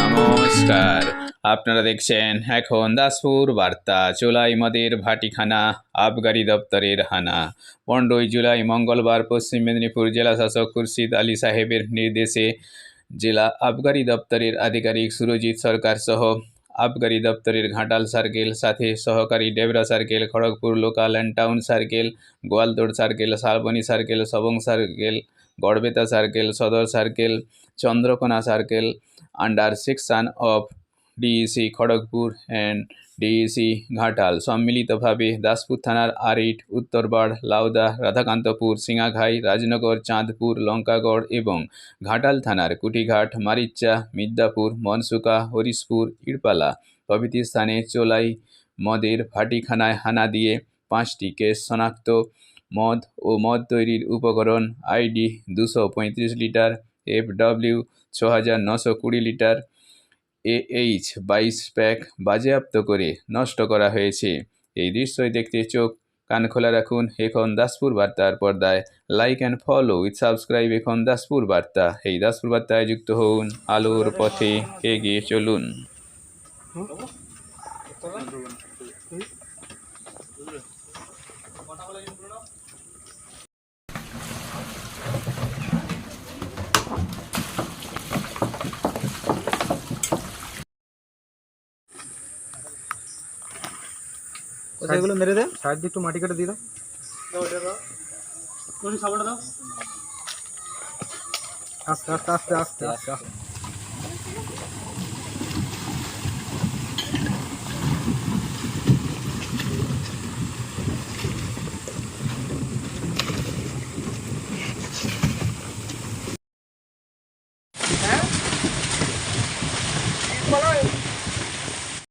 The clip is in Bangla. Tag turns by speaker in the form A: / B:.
A: নমস্কার আপনারা দেখছেন এখন দাসপুর বার্তা চোলাই মদের ভাটিখানা আবগারি দপ্তরের হানা পনেরোই জুলাই মঙ্গলবার পশ্চিম মেদিনীপুর জেলা শাসক খুরশিদ আলী সাহেবের নির্দেশে জেলা আবগারি দপ্তরের আধিকারিক সুরজিৎ সরকার সহ আবগারি দপ্তরের ঘাটাল সার্কেল সাথে সহকারী Debra circle Kharagpur local and town circle Goaltore circle Salboni circle Sabang circle Garbeta circle Sadar circle Chandrakona circle under section of DEC Kharagpur and DEC Ghatal. সম্মিলিতভাবে দাসপুর থানার আরিট উত্তরবাড়, লাউদা, রাধাকান্তপুর সিঙাঘাই রাজনগর, চাঁদপুর, লঙ্কাগড় এবং ঘাটাল থানার কুটিঘাট মারিচ্চা মিদ্যাপুর, মনসুকা, হরিশপুর ইড়পালা প্রভৃতি স্থানে চোলাই মদের ভাটিখানায় হানা দিয়ে পাঁচটি কেস শনাক্ত। মদ ও মদ তৈরির উপকরণ আইডি দুশো পঁয়ত্রিশ লিটার এফ ডব্লিউ ছ হাজার নশো কুড়ি লিটার, এএইচ বাইশ প্যাক বাজেয়াপ্ত করে নষ্ট করা হয়েছে। এই দৃশ্যই দেখতে চোখ কান খোলা রাখুন। এখন দাসপুর বার্তার পর্দায়। Like and follow with subscribe এখন দাসপুর বার্তা। এই দাসপুর বার্তায় যুক্ত হন আলোর পথে এগিয়ে চলুন।
B: কোথায় এগুলো মেরে দে। সাইড দিয়ে একটু মাটি কেটে দিয়ে দাও। আস্তে আস্তে আস্তে আস্তে আস্তে আস্তে।